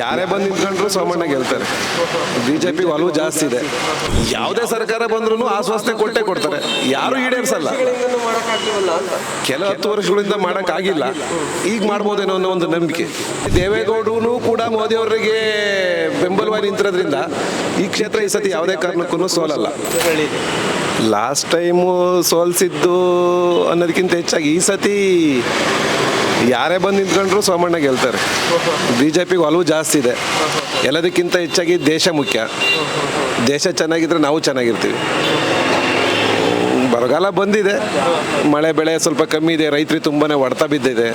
ಯಾರೇ ಬಂದು ನಿಂತ್ಕೊಂಡ್ರು ಸೋಮಣ್ಣ ಗೆಲ್ತಾರೆ. ಬಿಜೆಪಿ ಒಲವು ಜಾಸ್ತಿ ಇದೆ. ಯಾವುದೇ ಸರ್ಕಾರ ಬಂದ್ರೂ ಆಶ್ವಾಸನೆ ಕೊಟ್ಟೆ ಕೊಡ್ತಾರೆ. ಯಾರು ಈಡೇರಿಸಲ್ಲ. ಕೆಲ ಹತ್ತು ವರ್ಷಗಳಿಂದ ಮಾಡೋಕ್ಕಾಗಿಲ್ಲ. ಈಗ ಮಾಡ್ಬೋದೇನೋ ಅನ್ನೋ ಒಂದು ನಂಬಿಕೆ. ದೇವೇಗೌಡರು ಕೂಡ ಮೋದಿ ಅವರಿಗೆ ಬೆಂಬಲವಾಗಿ ನಿಂತಿರೋದ್ರಿಂದ ಈ ಕ್ಷೇತ್ರ ಈ ಸತಿ ಯಾವುದೇ ಕಾರಣಕ್ಕೂ ಸೋಲಲ್ಲ. ಲಾಸ್ಟ್ ಟೈಮು ಸೋಲ್ಸಿದ್ದು ಅನ್ನೋದಕ್ಕಿಂತ ಹೆಚ್ಚಾಗಿ ಈ ಸತಿ ಯಾರೇ ಬಂದು ನಿಂತ್ಕೊಂಡ್ರು ಸೋಮಣ್ಣ ಗೆಲ್ತಾರೆ. ಬಿ ಜೆ ಪಿಗೆ ಒಲವು ಜಾಸ್ತಿ ಇದೆ. ಎಲ್ಲದಕ್ಕಿಂತ ಹೆಚ್ಚಾಗಿ ದೇಶ ಮುಖ್ಯ. ದೇಶ ಚೆನ್ನಾಗಿದ್ರೆ ನಾವು ಚೆನ್ನಾಗಿರ್ತೀವಿ. ಬರಗಾಲ ಬಂದಿದೆ. ಮಳೆ ಬೆಳೆ ಸ್ವಲ್ಪ ಕಮ್ಮಿ ಇದೆ. ರೈತರಿಗೆ ತುಂಬಾ ಹೊಡೆತ ಬಿದ್ದಿದೆ.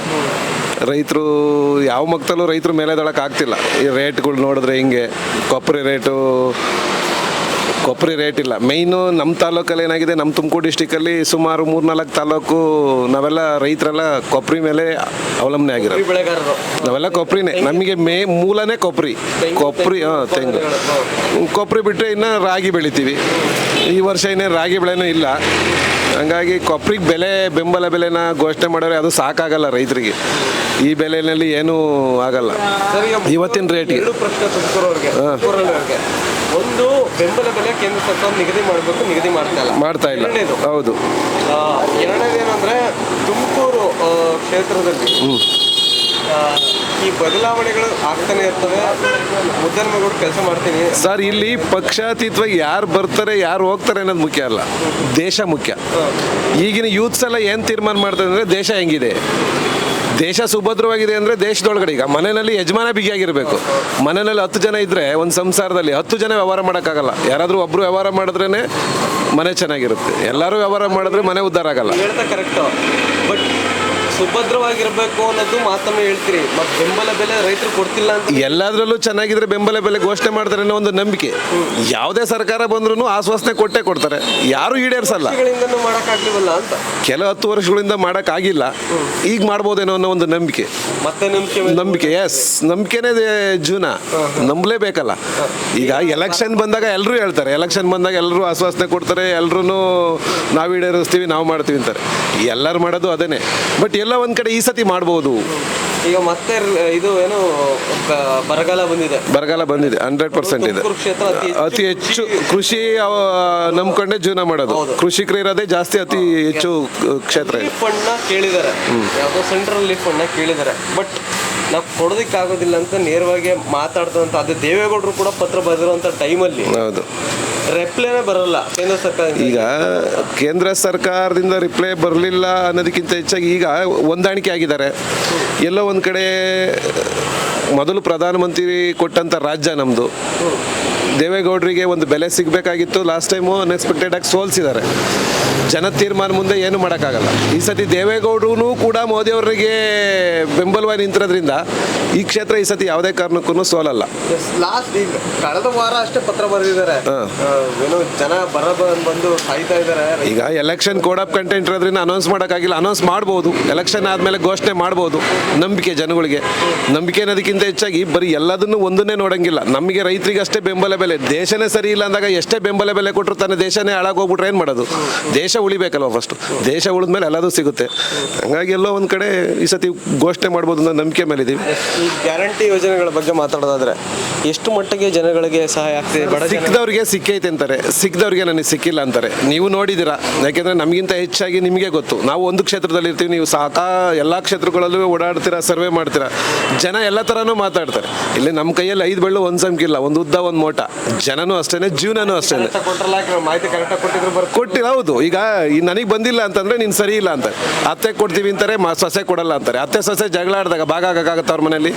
ರೈತರು ಯಾವ ಮಕ್ಕಳಲ್ಲೂ ರೈತರು ಮೇಲೆ ಆಗ್ತಿಲ್ಲ. ಈ ರೇಟ್ಗಳು ನೋಡಿದ್ರೆ ಹಿಂಗೆ. ಕೊಬ್ಬರಿ ರೇಟು ಕೊಬ್ಬರಿ ರೇಟ್ ಇಲ್ಲ. ಮೈನು ನಮ್ಮ ತಾಲೂಕಲ್ಲಿ ಏನಾಗಿದೆ ನಮ್ಮ ತುಮಕೂರು ಡಿಸ್ಟಿಕಲ್ಲಿ ಸುಮಾರು ಮೂರ್ನಾಲ್ಕು ತಾಲೂಕು ನಾವೆಲ್ಲ ರೈತರೆಲ್ಲ ಕೊಬ್ಬರಿ ಮೇಲೆ ಅವಲಂಬನೆ ಆಗಿರೋದು. ಬೆಳೆಗಾರರು. ನಾವೆಲ್ಲ ಕೊಬ್ಬರಿನೇ ನಮಗೆ ಮೇ ಮೂಲನೇ ಕೊಬ್ಬರಿ ಕೊಬ್ಬರಿ ಹಾಂ ತೆಂಗು. ಕೊಬ್ಬರಿ ಬಿಟ್ಟರೆ ಇನ್ನು ರಾಗಿ ಬೆಳಿತೀವಿ. ಈ ವರ್ಷ ಇನ್ನೇ ರಾಗಿ ಬೆಳೆನೂ ಇಲ್ಲ. ಹಂಗಾಗಿ ಕೊಬ್ಬರಿಗೆ ಬೆಲೆ ಬೆಂಬಲ ಬೆಲೆನ ಘೋಷಣೆ ಮಾಡೋರೆ ಅದು ಸಾಕಾಗಲ್ಲ ರೈತರಿಗೆ. ಈ ಬೆಲೆಯಲ್ಲಿ ಏನೂ ಆಗಲ್ಲ. ಇವತ್ತಿನ ರೇಟ್ಗೆ ಹಾಂ. ಒಂದು ಬೆಂಬಲ ಬೆಲೆ ಕೇಂದ್ರ ಸರ್ಕಾರ ನಿಗದಿ ಮಾಡಬೇಕು ನಿಗದಿ ಮಾಡ್ತಾ ಇಲ್ಲ. ಮಾಡ್ತಾ ಇಲ್ಲ. ಎರಡನೇದು. ಹೌದು. ಎರಡನೇದೇನಂದ್ರೆ ತುಮಕೂರು ಕ್ಷೇತ್ರದಲ್ಲಿ ಈ ಬದಲಾವಣೆಗಳು ಆಗ್ತಾನೆ ಇರ್ತವೆ. ಮುದ್ದನ್ಮೇಗೌಡ ಕೆಲಸ ಮಾಡ್ತೀನಿ. ಸರ್ ಇಲ್ಲಿ ಪಕ್ಷಾತೀತವಾಗಿ ಯಾರು ಬರ್ತಾರೆ ಯಾರು ಹೋಗ್ತಾರೆ ಅನ್ನೋದು ಮುಖ್ಯ ಅಲ್ಲ. ದೇಶ ಮುಖ್ಯ. ಈಗಿನ ಯೂತ್ಸ್ ಎಲ್ಲ ಏನು ತೀರ್ಮಾನ ಮಾಡ್ತಾರೆ ಅಂದರೆ ದೇಶ ಹೆಂಗಿದೆ? ದೇಶ ಸುಭದ್ರವಾಗಿದೆ ಅಂದರೆ ದೇಶದೊಳಗಡೆ ಈಗ ಮನೆಯಲ್ಲಿ ಯಜಮಾನ ಬಿಗಿಯಾಗಿರಬೇಕು. ಮನೆಯಲ್ಲಿ ಹತ್ತು ಜನ ಇದ್ದರೆ ಒಂದು ಸಂಸಾರದಲ್ಲಿ ಹತ್ತು ಜನ ವ್ಯವಹಾರ ಮಾಡೋಕ್ಕಾಗಲ್ಲ. ಯಾರಾದರೂ ಒಬ್ಬರು ವ್ಯವಹಾರ ಮಾಡಿದ್ರೇ ಮನೆ ಚೆನ್ನಾಗಿರುತ್ತೆ. ಎಲ್ಲರೂ ವ್ಯವಹಾರ ಮಾಡಿದ್ರೆ ಮನೆ ಉದ್ಧಾರ ಆಗಲ್ಲ. ಕರೆಕ್ಟ್ ಬಟ್ ಸುಭದ್ರವಾಗಿರ್ಬೇಕು ಅನ್ನೋದು ಮಾತನ್ನು ಹೇಳ್ತೀರಿ. ಮತ್ತೆ ಬೆಂಬಲ ಬೆಲೆ ರೈತರು ಕೊಡ್ತಿಲ್ಲ ಅಂತ ಎಲ್ಲದರಲ್ಲೂ ಚೆನ್ನಾಗಿದ್ರೆ ಬೆಂಬಲ ಬೆಲೆ ಘೋಷಣೆ ಮಾಡ್ತಾರೆ ಅನ್ನೋ ಒಂದು ನಂಬಿಕೆ. ಯಾವುದೇ ಸರ್ಕಾರ ಬಂದ್ರೂ ಆಶ್ವಾಸನೆ ಕೊಟ್ಟೆ ಕೊಡ್ತಾರೆ. ಯಾರು ಈಡೇರಿಸಲ್ಲ. ಮಾಡೋಕ್ಕಾಗಲಿಲ್ಲ ಅಂತ. ಕೆಲ ಹತ್ತು ವರ್ಷಗಳಿಂದ ಮಾಡೋಕ್ಕಾಗಿಲ್ಲ. ಈಗ ಮಾಡ್ಬೋದೇನೋ ಅನ್ನೋ ಒಂದು ನಂಬಿಕೆ. ಮತ್ತೆ ನಂಬಿಕೆ ನಂಬಿಕೆ ಎಸ್ ನಂಬಿಕೆನೇ ಜೀವನ. ನಂಬಲೇಬೇಕಲ್ಲ. ಈಗ ಎಲೆಕ್ಷನ್ ಬಂದಾಗ ಎಲ್ಲರೂ ಹೇಳ್ತಾರೆ. ಎಲೆಕ್ಷನ್ ಬಂದಾಗ ಎಲ್ಲರೂ ಆಶ್ವಾಸನೆ ಕೊಡ್ತಾರೆ. ಎಲ್ಲರೂ ನಾವು ಈಡೇರಿಸ್ತೀವಿ ನಾವು ಮಾಡ್ತೀವಿ ಅಂತಾರೆ. ಎಲ್ಲರೂ ಮಾಡೋದು ಅದೇನೆ. ಬಟ್ ಎಲ್ಲ ಒಂದು ಕಡೆ ಈ ಸತಿ ಮಾಡ್ಬೋದು. ಈಗ ಮತ್ತೆ ಇದು ಏನು ಬರಗಾಲ ಬಂದಿದೆ. ಬರಗಾಲ ಬಂದಿದೆ ಹಂಡ್ರೆಡ್ ಪರ್ಸೆಂಟ್ ಇದೆ. ತುಮಕೂರು ಕ್ಷೇತ್ರ ಅತಿ ಹೆಚ್ಚು. ಅತಿ ಹೆಚ್ಚು ಕೃಷಿ ಅವ- ನಂಬ್ಕೊಂಡೇ ಜೀವನ ಮಾಡೋದು. ಕೃಷಿಕರು ಇರೋದೇ ಜಾಸ್ತಿ ಅತಿ ಹೆಚ್ಚು ಕ್ಷೇತ್ರ ಇದೆ. ಕೇಳಿದ್ದಾರೆ. ಯಾವುದೋ ಸೆಂಟ್ರಲ್ನ ಕೇಳಿದ್ದಾರೆ. ಬಟ್ ನಾವು ಕೊಡೋದಕ್ಕಾಗೋದಿಲ್ಲ ಅಂತ ನೇರವಾಗಿ ಮಾತಾಡ್ತಂತ ಅದೇ ದೇವೇಗೌಡರು ಕೂಡ ಪತ್ರ ಬರೆದಿರುವಂತ ಟೈಮಲ್ಲಿ ಹೌದು. ರೆಪ್ಲೇನೇ ಬರಲ್ಲ. ಕೇಂದ್ರ ಸರ್ಕಾರ ಈಗ ಕೇಂದ್ರ ಸರ್ಕಾರದಿಂದ ರಿಪ್ಲೈ ಬರಲಿಲ್ಲ ಅನ್ನೋದಕ್ಕಿಂತ ಹೆಚ್ಚಾಗಿ ಈಗ ಹೊಂದಾಣಿಕೆ ಆಗಿದ್ದಾರೆ. ಎಲ್ಲೋ ಒಂದು ಕಡೆ ಮೊದಲು ಪ್ರಧಾನಮಂತ್ರಿ ಕೊಟ್ಟಂಥ ರಾಜ್ಯ ನಮ್ಮದು ದೇವೇಗೌಡರಿಗೆ ಒಂದು ಬೆಲೆ ಸಿಗಬೇಕಾಗಿತ್ತು. ಲಾಸ್ಟ್ ಟೈಮು ಅನ್ಎಕ್ಸ್ಪೆಕ್ಟೆಡ್ ಆಗಿ ಸೋಲ್ಸಿದ್ದಾರೆ. ಜನ ತೀರ್ಮಾನ ಮುಂದೆ ಏನು ಮಾಡೋಕ್ಕಾಗಲ್ಲ. ಈ ಸತಿ ದೇವೇಗೌಡರು ಕೂಡ ಮೋದಿ ಅವರಿಗೆ ಬೆಂಬಲವಾಗಿ ನಿಂತಿರೋದ್ರಿಂದ ಈ ಕ್ಷೇತ್ರ ಈ ಸತಿ ಯಾವುದೇ ಕಾರಣಕ್ಕೂ ಸೋಲಲ್ಲ. ಲಾಸ್ಟ್ ಈಗ ಕಳೆದ ವಾರ ಅಷ್ಟೇ ಪತ್ರ ಬರೆದಿದ್ದಾರೆ. ಏನೋ ಜನ ಬರ ಬಂದು ಸಾಯ್ತಾ ಇದ್ದಾರೆ. ಈಗ ಎಲೆಕ್ಷನ್ ಕೋಡ್ ಆಫ್ ಕಂಟೆಂಟ್ ಇರೋದ್ರಿಂದ ಅನೌನ್ಸ್ ಮಾಡೋಕ್ಕಾಗಿಲ್ಲ. ಅನೌನ್ಸ್ ಮಾಡ್ಬೋದು. ಎಲೆಕ್ಷನ್ ಆದಮೇಲೆ ಘೋಷಣೆ ಮಾಡ್ಬೋದು. ನಂಬಿಕೆ ಜನಗಳಿಗೆ. ನಂಬಿಕೆ ಅನ್ನೋದಕ್ಕಿಂತ ಹೆಚ್ಚಾಗಿ ಬರೀ ಎಲ್ಲದನ್ನು ಒಂದನ್ನೇ ನೋಡಂಗಿಲ್ಲ. ನಮಗೆ ರೈತರಿಗೆ ಅಷ್ಟೇ ಬೆಂಬಲ ಬೆಲೆ. ದೇಶನೇ ಸರಿ ಇಲ್ಲ ಅಂದಾಗ ಎಷ್ಟೇ ಬೆಂಬಲ ಬೆಲೆ ಕೊಟ್ಟರು ತನ್ನ ದೇಶನೇ ಹಾಳಾಗೋಗ್ಬಿಟ್ರೆ ಏನು ಮಾಡೋದು? ದೇಶ ಉಳಿಬೇಕಲ್ವ ಫಸ್ಟು ದೇಶ ಉಳಿದ್ಮೇಲೆ ಎಲ್ಲದೂ ಸಿಗುತ್ತೆ. ಹಂಗಾಗಿ ಎಲ್ಲೋ ಒಂದು ಕಡೆ ಈ ಸತಿ ಘೋಷಣೆ ಮಾಡ್ಬೋದು ಅನ್ನೋ ನಂಬಿಕೆ ಮೇಲೆ ಇದೀವಿ. ಈ ಗ್ಯಾರಂಟಿ ಯೋಜನೆಗಳ ಬಗ್ಗೆ ಮಾತಾಡೋದಾದ್ರೆ ಎಷ್ಟು ಮಟ್ಟಿಗೆ ಜನಗಳಿಗೆ ಸಹಾಯ ಆಗ್ತಿದೆ? ಬಡ ಜನ ಸಿಕ್ಕದವ್ರಿಗೆ ಸಿಕ್ಕೈತೆ ಅಂತಾರೆ. ಸಿಕ್ಕದವ್ರಿಗೆ ನನಗೆ ಸಿಕ್ಕಿಲ್ಲ ಅಂತಾರೆ. ನೀವು ನೋಡಿದ್ದೀರಾ? ಯಾಕೆಂದ್ರೆ ನಮಗಿಂತ ಹೆಚ್ಚಾಗಿ ನಿಮಗೆ ಗೊತ್ತು. ನಾವು ಒಂದು ಕ್ಷೇತ್ರದಲ್ಲಿ ಇರ್ತೀವಿ ನೀವು ಸಾಕಾ ಎಲ್ಲ ಕ್ಷೇತ್ರಗಳಲ್ಲೂ ಓಡಾಡ್ತೀರಾ ಸರ್ವೆ ಮಾಡ್ತೀರಾ. ಜನ ಎಲ್ಲ ಥರನೂ ಮಾತಾಡ್ತಾರೆ. ಇಲ್ಲಿ ನಮ್ಮ ಕೈಯಲ್ಲಿ ಐದು ಬೆಳ್ಳು ಒಂದು ಸಂಖ್ಯಿಲ್ಲ ಒಂದು ಉದ್ದ ಒಂದು ಮೋಟ. ಜನನೂ ಅಷ್ಟೇನೆ ಜೀವನನೂ ಅಷ್ಟೇನೆ. ಕರೆಕ್ಟಾಗಿ ಕೊಟ್ರಲ್ಲ ಯಾಕೆ? ಮಾಹಿತಿ ಕರೆಕ್ಟಾಗಿ ಕೊಟ್ಟಿದ್ರು ಬರ್ತಾರೆ ಕೊಟ್ಟಿಲ್ಲ ಹೌದು. ಈಗ ನನಗೆ ಬಂದಿಲ್ಲ ಅಂತಂದ್ರೆ ನೀನು ಸರಿ ಇಲ್ಲ ಅಂತಾರೆ ಅತ್ತೆ ಕೊಡ್ತೀವಿ ಅಂತಾರೆ ಮ ಸೊಸೆ ಕೊಡಲ್ಲ ಅಂತಾರೆ. ಅತ್ತೆ ಸೊಸೆ ಜಗಳ ಆಡಿದಾಗ ಭಾಗ ಆಗಕ್ಕಾಗತ್ತೆ ಅವ್ರ ಮನೇಲಿ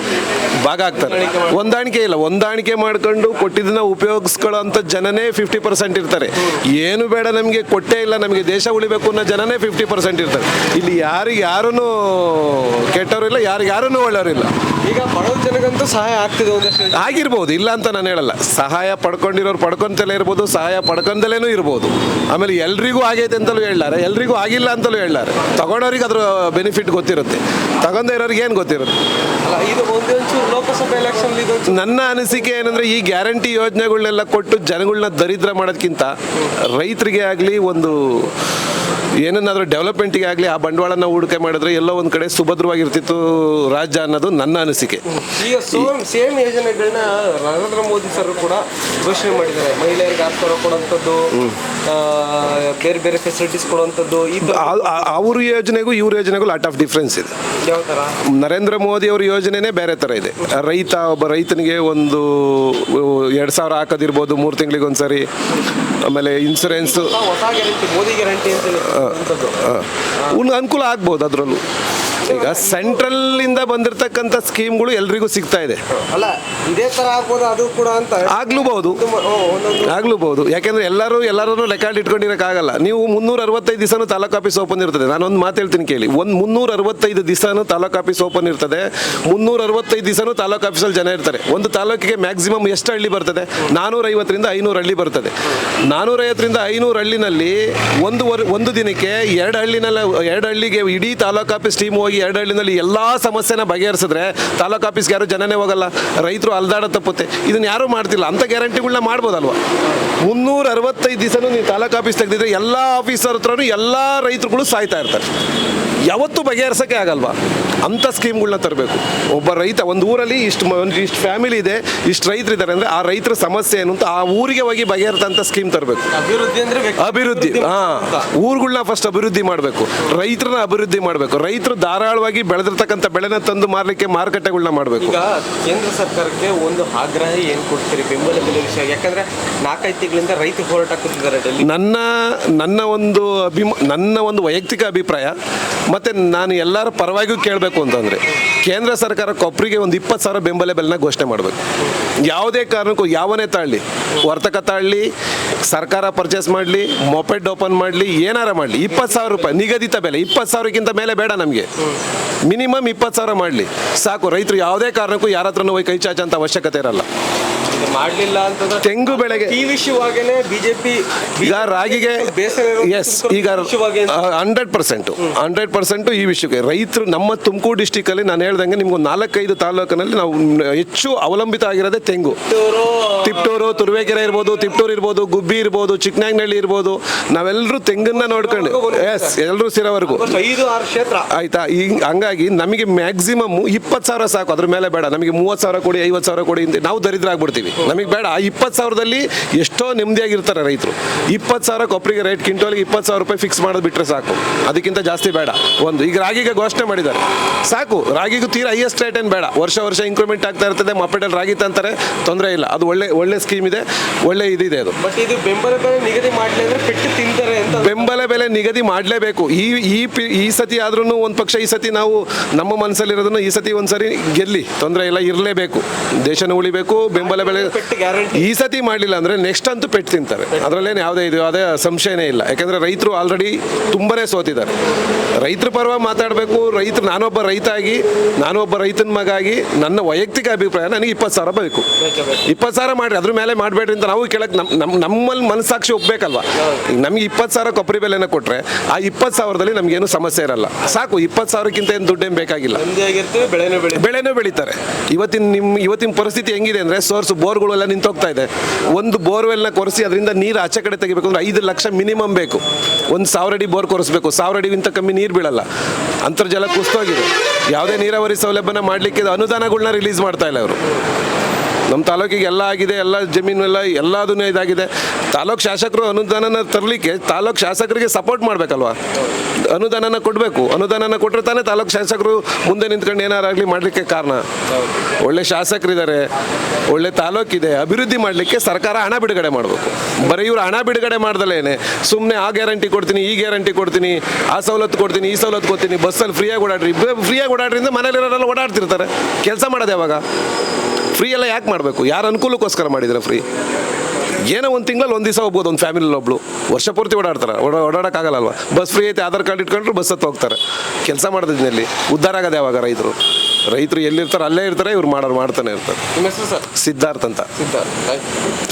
ಭಾಗ ಆಗ್ತಾರೆ ಹೊಂದಾಣಿಕೆ ಇಲ್ಲ. ಹೊಂದಾಣಿಕೆ ಮಾಡ್ಕೊಂಡು ಕೊಟ್ಟಿದ್ದನ್ನ ಉಪಯೋಗಿಸ್ಕೊಳ್ಳೋ ಅಂತ ಜನನೇ ಫಿಫ್ಟಿ ಪರ್ಸೆಂಟ್ ಇರ್ತಾರೆ. ಏನು ಬೇಡ ನಮಗೆ ಕೊಟ್ಟೇ ಇಲ್ಲ ನಮಗೆ ದೇಶ ಉಳಿಬೇಕು ಅನ್ನೋ ಜನನೇ ಫಿಫ್ಟಿ ಪರ್ಸೆಂಟ್ ಇರ್ತಾರೆ. ಇಲ್ಲಿ ಯಾರಿಗೆ ಯಾರೂ ಕೆಟ್ಟವರು ಇಲ್ಲ ಯಾರಿಗೆ ಯಾರೂ ಒಳ್ಳೆಯವರಿಲ್ಲ. ಈಗ ಬಡವ ಜನಗಂತೂ ಸಹಾಯ ಆಗ್ತಿದೆ ಆಗಿರ್ಬೋದು ಇಲ್ಲ ಅಂತ ನಾನು ಹೇಳಲ್ಲ. ಸಹಾಯ ಪಡ್ಕೊಂಡಿರೋರು ಪಡ್ಕೊಂತಲೇ ಇರ್ಬೋದು ಸಹಾಯ ಪಡ್ಕೊಂಡಲೇನೂ ಇರ್ಬೋದು. ಆಮೇಲೆ ಎಲ್ರಿಗೂ ಆಗೈತೆ ಅಂತಲೂ ಹೇಳ್ತಾರೆ ಎಲ್ರಿಗೂ ಆಗಿಲ್ಲ ಅಂತಲೂ ಹೇಳ್ಲಾರೆ. ತಗೊಂಡವ್ರಿಗೆ ಅದ್ರ ಬೆನಿಫಿಟ್ ಗೊತ್ತಿರುತ್ತೆ. ತಗೊಂಡ ಇರೋರಿಗೆ ಏನು ಗೊತ್ತಿರುತ್ತೆ? ಅಲ್ಲ ಇದು ಲೋಕಸಭೆ ಎಲೆಕ್ಷನ್ ನನ್ನ ಅನಿಸಿಕೆ ಏನಂದ್ರೆ ಈ ಗ್ಯಾರಂಟಿ ಯೋಜನೆಗಳನ್ನೆಲ್ಲ ಕೊಟ್ಟು ಜನಗಳನ್ನ ದರಿದ್ರ ಮಾಡೋದಕ್ಕಿಂತ ರೈತರಿಗೆ ಆಗಲಿ ಒಂದು ಏನನ್ನಾದರೂ ಡೆವಲಪ್ಮೆಂಟಿಗೆ ಆಗಲಿ ಆ ಬಂಡವಾಳನ ಹೂಡಿಕೆ ಮಾಡಿದ್ರೆ ಎಲ್ಲೋ ಒಂದು ಕಡೆ ಸುಭದ್ರವಾಗಿರ್ತಿತ್ತು ರಾಜ್ಯ ಅನ್ನೋದು ನನ್ನ ಅನಿಸಿಕೆ. ಈಗ ಸೇಮ್ ಸೇಮ್ ಯೋಜನೆಗಳನ್ನ ನರೇಂದ್ರ ಮೋದಿ ಸರ್ ಕೂಡ ಘೋಷಣೆ ಮಾಡಿದ್ದಾರೆ. ಮಹಿಳೆಯರಿಗೆ ಆಸ್ಕಾರ ಕೊಡುವಂಥದ್ದು ಬೇರೆ ಬೇರೆ ಫೆಸಿಲಿಟೀಸ್ ಕೊಡುವಂಥದ್ದು ಇದು ಅವ್ರ ಯೋಜನೆಗೂ ಇವ್ರ ಯೋಜನೆಗೂ ಲಾಟ್ ಆಫ್ ಡಿಫ್ರೆನ್ಸ್ ಇದೆ. ಯಾವ ಥರ ನರೇಂದ್ರ ಮೋದಿ ಅವ್ರ ಯೋಜನೆನೇ ಬೇರೆ ಥರ ಇದೆ. ರೈತ ಒಬ್ಬ ರೈತನಿಗೆ ಒಂದು ಎರಡು ಸಾವಿರ ಹಾಕೋದಿರ್ಬೋದು ಮೂರು ತಿಂಗಳಿಗೆ ಒಂದ್ಸರಿ ಆಮೇಲೆ ಇನ್ಸೂರೆನ್ಸ್ ಮೋದಿ ಗ್ಯಾರಂಟಿ ಒಂದು ಅನುಕೂಲ ಆಗ್ಬೋದು ಅದರಲ್ಲೂ. ಈಗ ಸೆಂಟ್ರಲ್ಲಿಂದ ಬಂದಿರತಕ್ಕಂಥ ಸ್ಕೀಮ್ಗಳು ಎಲ್ರಿಗೂ ಸಿಗ್ತಾ ಇದೆ. ಅಲ್ಲ ಇದೇ ತರ ಆಗ್ಬೋದು ಅದು ಕೂಡ ಅಂತ. ಆಗ್ಲೂಬಹುದು. ಆಗ್ಲೂಬಹುದು. ಯಾಕೆಂದ್ರೆ ಎಲ್ಲರೂ ಎಲ್ಲರೂ ಲೆಕ್ಕ ಇಟ್ಕೊಂಡಿರೋಕ್ಕಾಗಲ್ಲ. ನೀವು ಮುನ್ನೂರ ಅರವತ್ತೈದು ದಿವಸನೂ ತಾಲೂಕು ಆಫೀಸ್ ಓಪನ್ ಇರ್ತದೆ. ನಾನು ಒಂದು ಮಾತು ಹೇಳ್ತೀನಿ ಕೇಳಿ. ಒಂದು ಮುನ್ನೂರ ಅರವತ್ತೈದು ದಿವಸನೂ ತಾಲೂಕು ಆಫೀಸ್ ಓಪನ್ ಇರ್ತದೆ. ಮುನ್ನೂರ ಅರವತ್ತೈದು ದಿವಸನೂ ತಾಲೂಕು ಆಫೀಸಲ್ಲಿ ಜನ ಇರ್ತಾರೆ. ಒಂದು ತಾಲೂಕಿಗೆ ಮ್ಯಾಕ್ಸಿಮಮ್ ಎಷ್ಟು ಹಳ್ಳಿ ಬರ್ತದೆ? ನಾನೂರೈವತ್ತರಿಂದ ಐನೂರು ಹಳ್ಳಿ ಬರ್ತದೆ. ನಾನೂರೈವತ್ತರಿಂದ ಐನೂರು ಹಳ್ಳಿನಲ್ಲಿ ಒಂದು ಒಂದು ದಿನಕ್ಕೆ ಎರಡು ಹಳ್ಳಿನಲ್ಲಿ ಎರಡು ಹಳ್ಳಿಗೆ ಇಡೀ ತಾಲೂಕು ಆಫೀಸ್ ಟೀಮ್ ಹೋಗಿ ಎರಡು ಹಳ್ಳಿನಲ್ಲಿ ಎಲ್ಲ ಸಮಸ್ಯೆನ ಬಗೆಹರಿಸಿದ್ರೆ ತಾಲೂಕು ಆಫೀಸ್ಗೆ ಯಾರು ಜನನೇ ಹೋಗಲ್ಲ. ರೈತರು ಅಲ್ದಾಡ ತಪ್ಪುತ್ತೆ ಇದನ್ನ ಯಾರು ಮಾಡ್ತಿಲ್ಲ? ಅಂತ ಗ್ಯಾರಂಟಿಗಳನ್ನ ಮಾಡ್ಬೋದಲ್ವಾ? ಮುನ್ನೂರ ಅರವತ್ತೈದು ದಿವಸನೂ ನೀವು ತಾಲೂಕು ಆಫೀಸ್ ತೆಗೆದಿದ್ರೆ ಎಲ್ಲ ಆಫೀಸರ್ ಹತ್ರನೂ ಎಲ್ಲ ರೈತರುಗಳು ಸಾಯ್ತಾ ಇರ್ತಾರೆ. ಯಾವತ್ತೂ ಬಗೆಹರಿಸೋಕ್ಕೆ ಆಗಲ್ವಾ? ಅಂಥ ಸ್ಕೀಮ್ಗಳನ್ನ ತರಬೇಕು. ಒಬ್ಬ ರೈತ ಒಂದು ಊರಲ್ಲಿ ಇಷ್ಟು ಒಂದು ಇಷ್ಟು ಫ್ಯಾಮಿಲಿ ಇದೆ ಇಷ್ಟು ರೈತರು ಇದ್ದಾರೆ ಅಂದರೆ ಆ ರೈತರ ಸಮಸ್ಯೆ ಏನು ಅಂತ ಆ ಊರಿಗೆ ಹೋಗಿ ಬಗೆಹರಿತಂಥ ಸ್ಕೀಮ್ ತರಬೇಕು. ಅಭಿವೃದ್ಧಿ ಅಂದ್ರೆ ಅಭಿವೃದ್ಧಿ ಹಾಂ. ಊರುಗಳನ್ನ ಫಸ್ಟ್ ಅಭಿವೃದ್ಧಿ ಮಾಡಬೇಕು. ರೈತರನ್ನ ಅಭಿವೃದ್ಧಿ ಮಾಡಬೇಕು. ರೈತರು ಧಾರಾಳವಾಗಿ ಬೆಳೆದಿರ್ತಕ್ಕಂಥ ಬೆಳೆನ ತಂದು ಮಾರಲಿಕ್ಕೆ ಮಾರುಕಟ್ಟೆಗಳನ್ನ ಮಾಡಬೇಕು. ಈಗ ಕೇಂದ್ರ ಸರ್ಕಾರಕ್ಕೆ ಒಂದು ಆಗ್ರಹ ಏನು ಕೊಡ್ತೀರಿ? ಬೆಂಬಲ ಬೆಲೆ ವಿಷಯ. ಯಾಕಂದ್ರೆ ನಾಲ್ಕೈದು ತಿಂಗಳಿಂದ ರೈತ ಹೋರಾಟ ಕೂತಿದ್ದಾರೆ ನನ್ನ ನನ್ನ ಒಂದು ಅಭಿಮ ನನ್ನ ಒಂದು ವೈಯಕ್ತಿಕ ಅಭಿಪ್ರಾಯ ಮತ್ತು ನಾನು ಎಲ್ಲರ ಪರವಾಗಿಯೂ ಕೇಳಬೇಕು. ಅಂತಂದರೆ ಕೇಂದ್ರ ಸರ್ಕಾರ ಕೊಪ್ಪರಿಗೆ ಒಂದು ಇಪ್ಪತ್ತು ಸಾವಿರ ಬೆಂಬಲ ಬೆಲೆನ ಘೋಷಣೆ ಮಾಡಬೇಕು. ಯಾವುದೇ ಕಾರಣಕ್ಕೂ ಯಾವನೇ ತಾಳಲಿ, ವರ್ತಕ ತಾಳಲಿ, ಸರ್ಕಾರ ಪರ್ಚೇಸ್ ಮಾಡಲಿ ಮೊಪೆಡ್ ಓಪನ್ ಮಾಡಲಿ, ಏನಾರ ಮಾಡಲಿ, ಇಪ್ಪತ್ತು ಸಾವಿರ ರೂಪಾಯಿ, ನಿಗದಿತ ಬೆಲೆ, ಇಪ್ಪತ್ತು ಸಾವಿರಕ್ಕಿಂತ ಮೇಲೆ ಬೇಡ ನಮಗೆ. ಮಿನಿಮಮ್ ಇಪ್ಪತ್ತು ಸಾವಿರ ಮಾಡಲಿ. ಸಾಕು, ರೈತರು ಯಾವುದೇ ಕಾರಣಕ್ಕೂ ಯಾರ ಹತ್ರನೂ ಹೋಗಿ ಕೈ ಚಾಚಂತ ಅವಶ್ಯಕತೆ ಇರಲ್ಲ. ಮಾಡ್ಲಿಲ್ಲ ಅಂತಂದ್ರೆ ತೆಂಗು ಬೆಳೆಗೆ ಈ ವಿಷಯವಾಗೇನೆ ಬಿಜೆಪಿ ಈಗ ರಾಗಿಗೆ ಎಸ್ ಈಗ ಹಂಡ್ರೆಡ್ ಪರ್ಸೆಂಟು ಹಂಡ್ರೆಡ್ ಪರ್ಸೆಂಟು ಈ ವಿಷಯಕ್ಕೆ ರೈತರು ನಮ್ಮ ತುಮಕೂರು ಡಿಸ್ಟಿಕಲ್ಲಿ ನಾನು ಹೇಳ್ದಂಗೆ ನಿಮ್ಗೆ ನಾಲ್ಕೈದು ತಾಲೂಕಿನಲ್ಲಿ ನಾವು ಹೆಚ್ಚು ಅವಲಂಬಿತ ಆಗಿರೋದೇ ತೆಂಗು. ತಿಪ್ಟೂರು ತುರುವೇಕೆರೆ ಇರ್ಬೋದು ತಿಪ್ಟೂರು ಇರ್ಬೋದು ಗುಬ್ಬಿ ಇರ್ಬೋದು ಚಿಕ್ಕನಾಗ್ನಳ್ಳಿ ಇರ್ಬೋದು ನಾವೆಲ್ಲರೂ ತೆಂಗನ್ನ ನೋಡ್ಕೊಂಡು ಎಸ್ ಎಲ್ಲರೂ ಸಿರೋವರೆಗೂ. ಐದು ಆರು ಕ್ಷೇತ್ರ. ಆಯ್ತಾ? ಈ ಹಂಗಾಗಿ ನಮಗೆ ಮ್ಯಾಕ್ಸಿಮಮ್ ಇಪ್ಪತ್ತು ಸಾವಿರ ಸಾಕು ಅದ್ರ ಮೇಲೆ ಬೇಡ. ನಮಗೆ ಮೂವತ್ತು ಸಾವಿರ ಕೊಡಿ ಐವತ್ತು ಸಾವಿರ ಕೊಡಿ ಅಂತ ನಾವು ದರಿದ್ರ ಆಗ್ಬಿಡ್ತೀವಿ. ನಮಗೆ ಬೇಡ. ಆ ಇಪ್ಪತ್ತು ಸಾವಿರದಲ್ಲಿ ಎಷ್ಟೋ ನೆಮ್ಮದಿಯಾಗಿರ್ತಾರೆ ರೈತರು. ಇಪ್ಪತ್ತು ಸಾವಿರ ಕೊಪ್ಪರಿಗೆ ರೇಟ್ ಕಿಂಟೋಲಿಗೆ ಇಪ್ಪತ್ತು ಸಾವಿರ ರೂಪಾಯಿ ಫಿಕ್ಸ್ ಮಾಡೋದು ಬಿಟ್ಟರೆ ಸಾಕು. ಅದಕ್ಕಿಂತ ಜಾಸ್ತಿ ಬೇಡ. ಒಂದು ಈಗ ರಾಗಿಗೆ ಘೋಷಣೆ ಮಾಡಿದ್ದಾರೆ. ಸಾಕು. ರಾಗಿಗೂ ತೀರಾ ಹೈಯೆಸ್ಟ್ ರೇಟ್ ಏನು ಬೇಡ. ವರ್ಷ ವರ್ಷ ಇಂಕ್ರಿಮೆಂಟ್ ಆಗ್ತಾ ಇರ್ತದೆ ಮಪ್ಪೆಡಲ್ ರಾಗಿ ತಂತಾರೆ ತೊಂದರೆ ಇಲ್ಲ. ಅದು ಒಳ್ಳೆ ಒಳ್ಳೆ ಸ್ಕೀಮ್ ಇದೆ. ಒಳ್ಳೆ ಇದಿದೆ ಅದು. ಬಟ್ ಇದು ಬೆಂಬಲ ಬೆಲೆ ನಿಗದಿ ಮಾಡಲಿ ಅಂದರೆ ಪೆಟ್ಟು ತಿಂತಾರೆ ಅಂತ ಬೆಂಬಲ ಬೆಲೆ ನಿಗದಿ ಮಾಡಲೇಬೇಕು. ಈ ಈ ಪಿ- ಈ ಸತಿ ಆದ್ರೂ ಒಂದು ಪಕ್ಷ ಈ ಸತಿ ನಾವು ನಮ್ಮ ಮನಸ್ಸಲ್ಲಿರೋದನ್ನು ಈ ಸತಿ ಒಂದ್ಸರಿ ಗೆಲ್ಲಿ. ತೊಂದರೆ ಇಲ್ಲ ಇರಲೇಬೇಕು. ದೇಶನ ಉಳಿಬೇಕು ಬೆಂಬಲ ಬೆಲೆ ಈ ಸತಿ ಮಾಡಲಿಲ್ಲ ಅಂದ್ರೆ ನೆಕ್ಸ್ಟ್ ಅಂತೂ ಪೆಟ್ಟು ತಿಂತಾರೆ. ಅದರಲ್ಲೇನು ಯಾವುದೇ ಇದು ಯಾವುದೇ ಸಂಶಯನೇ ಇಲ್ಲ. ಯಾಕಂದ್ರೆ ರೈತರು ಆಲ್ರೆಡಿ ತುಂಬನೇ ಸೋತಿದ್ದಾರೆ. ರೈತರ ಪರವಾಗಿ ಮಾತಾಡಬೇಕು ರೈತರು ನಾನೊಬ್ಬ ರೈತ ಆಗಿ ನಾನೊಬ್ಬ ರೈತನ ಮಗ ಆಗಿ ನನ್ನ ವೈಯಕ್ತಿಕ ಅಭಿಪ್ರಾಯ ನನಗೆ ಇಪ್ಪತ್ತು ಸಾವಿರ ಬೇಕು. ಇಪ್ಪತ್ತು ಸಾವಿರ ಮಾಡ್ರಿ ಅದ್ರ ಮೇಲೆ ಮಾಡಬೇಡ್ರಿ ಅಂತ ನಾವು ಕೇಳಕ್ ನಮ್ಮ ನಮ್ಮ ನಮ್ಮಲ್ಲಿ ಮನಸ್ಸಾಕ್ಷಿ ಒಪ್ಪಬೇಕಲ್ವಾ ನಮಗೆ ನಮ್ಗೆ ಇಪ್ಪತ್ತು ಸಾವಿರ ಕೊಬ್ಬರಿ ಬೆಲೆನ ಕೊಟ್ರೆ ಆ ಇಪ್ಪತ್ತು ಸಾವಿರದಲ್ಲಿ ನಮಗೇನು ಸಮಸ್ಯೆ ಇರಲ್ಲ. ಸಾಕು ಇಪ್ಪತ್ತು ಸಾವಿರಕ್ಕಿಂತ ಏನು ದುಡ್ಡೇನು ಬೇಕಾಗಿಲ್ಲ. ಬೆಳೆನೂ ಬೆಳೀತಾರೆ. ಇವತ್ತಿನ ನಿಮ್ಮ ಇವತ್ತಿನ ಪರಿಸ್ಥಿತಿ ಹೆಂಗಿದೆ ಅಂದರೆ ಸೋರ್ಸ್ ಬೋರ್ಗಳೆಲ್ಲ ನಿಂತೋಗ್ತಾ ಇದೆ. ಒಂದು ಬೋರ್ವೆಲ್ನ ಕೊರೆಸಿ ಅದರಿಂದ ನೀರು ಆಚೆ ಕಡೆ ತೆಗಿಬೇಕು ಅಂದ್ರೆ ಐದು ಲಕ್ಷ ಮಿನಿಮಮ್ ಬೇಕು. ಒಂದು ಸಾವಿರ ಅಡಿ ಬೋರ್ ಕೊರೆಸ್ಬೇಕು. ಸಾವಿರ ಅಡಿಗಿಂತ ಕಮ್ಮಿ ನೀರು ಬೀಳಲ್ಲ. ಅಂತರ್ಜಲ ಕುಸ್ತೋಗಿದೆ. ಯಾವುದೇ ನೀರಾವರಿ ಸೌಲಭ್ಯನ ಮಾಡಲಿಕ್ಕೆ ಅನುದಾನಗಳನ್ನ ರಿಲೀಸ್ ಮಾಡ್ತಾ ಇಲ್ಲ ಅವರು ನಮ್ಮ ತಾಲೂಕಿಗೆ ಎಲ್ಲ ಆಗಿದೆ ಎಲ್ಲ ಜಮೀನು ಎಲ್ಲ ಎಲ್ಲದೂ ಇದಾಗಿದೆ. ತಾಲೂಕು ಶಾಸಕರು ಅನುದಾನನ ತರಲಿಕ್ಕೆ ತಾಲೂಕು ಶಾಸಕರಿಗೆ ಸಪೋರ್ಟ್ ಮಾಡಬೇಕಲ್ವಾ? ಅನುದಾನನ ಕೊಡಬೇಕು. ಅನುದಾನನ ಕೊಟ್ಟರೆ ತಾನೇ ತಾಲೂಕು ಶಾಸಕರು ಮುಂದೆ ನಿಂತ್ಕೊಂಡು ಏನಾರಾಗಲಿ ಮಾಡಲಿಕ್ಕೆ ಕಾರಣ. ಒಳ್ಳೆ ಶಾಸಕರಿದ್ದಾರೆ, ಒಳ್ಳೆ ತಾಲೂಕಿದೆ ಅಭಿವೃದ್ಧಿ ಮಾಡಲಿಕ್ಕೆ ಸರ್ಕಾರ ಹಣ ಬಿಡುಗಡೆ ಮಾಡಬೇಕು. ಬರೀ ಇವರು ಹಣ ಬಿಡುಗಡೆ ಮಾಡ್ದಲೇನೆ ಸುಮ್ಮನೆ ಆ ಗ್ಯಾರಂಟಿ ಕೊಡ್ತೀನಿ, ಈ ಗ್ಯಾರಂಟಿ ಕೊಡ್ತೀನಿ, ಆ ಸವಲತ್ತು ಕೊಡ್ತೀನಿ, ಈ ಸವಲತ್ತು ಕೊಡ್ತೀನಿ, ಬಸ್ಸಲ್ಲಿ ಫ್ರೀಯಾಗಿ ಓಡಾಡ್ರಿ. ಫ್ರೀಯಾಗಿ ಓಡಾಡ್ರಿಂದ ಮನೇಲಿರೋರೆಲ್ಲ ಓಡಾಡ್ತಿರ್ತಾರೆ. ಕೆಲಸ ಮಾಡೋದು ಯಾವಾಗ? ಫ್ರೀ ಎಲ್ಲ ಯಾಕೆ ಮಾಡಬೇಕು? ಯಾರ ಅನುಕೂಲಕ್ಕೋಸ್ಕರ ಮಾಡಿದ್ರೆ ಫ್ರೀ ಏನೋ ಒಂದು ತಿಂಗಳಲ್ಲಿ ಒಂದು ದಿವಸ ಹೋಗ್ಬೋದು ಒಂದು ಫ್ಯಾಮಿಲಿ ಒಬ್ಳು. ವರ್ಷ ಪೂರ್ತಿ ಓಡಾಡ್ತಾರೆ. ಓಡಾ ಓಡಾಡೋಕ್ಕಾಗಲ್ಲಲ್ವ ಬಸ್ ಫ್ರೀ ಐತೆ ಆಧಾರ್ ಕಾರ್ಡ್ ಇಟ್ಕೊಂಡ್ರು ಬಸ್ ಹತ್ತು ಹೋಗ್ತಾರೆ. ಕೆಲಸ ಮಾಡೋದಿನಲ್ಲಿ ಉದ್ಧಾರ ಆಗೋದು ಯಾವಾಗ ರೈತರು. ರೈತರು ಎಲ್ಲಿರ್ತಾರೆ ಅಲ್ಲೇ ಇರ್ತಾರೆ ಇವ್ರು ಮಾಡೋರು ಮಾಡ್ತಾನೆ ಇರ್ತಾರೆ. ಸಿದ್ಧಾರ್ಥ್ ಅಂತ. ಸಿದ್ಧಾರ್ಥ